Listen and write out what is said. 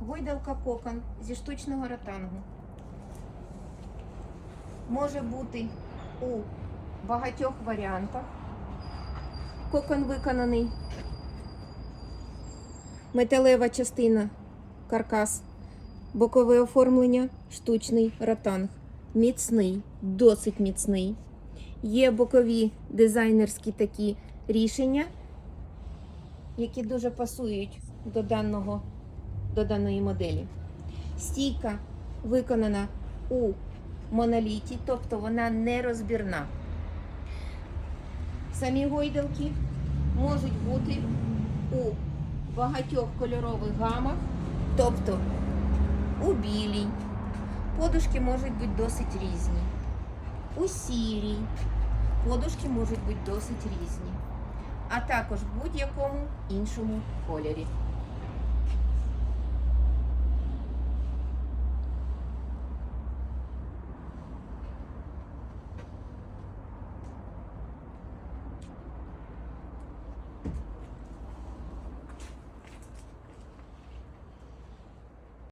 Гойдалка кокон зі штучного ротангу. Може бути у багатьох варіантах. Кокон виконаний. Металева частина, каркас, бокове оформлення, штучний ротанг. Міцний, досить міцний. Є бокові дизайнерські такі рішення, які дуже пасують до, даного, до даної моделі. Стійка виконана у моноліті, тобто вона не розбірна. Самі гойдалки можуть бути у багатьох кольорових гамах, тобто у білій. Подушки можуть бути досить різні. У сірій. Подушки можуть бути досить різні. А також в будь-якому іншому кольорі.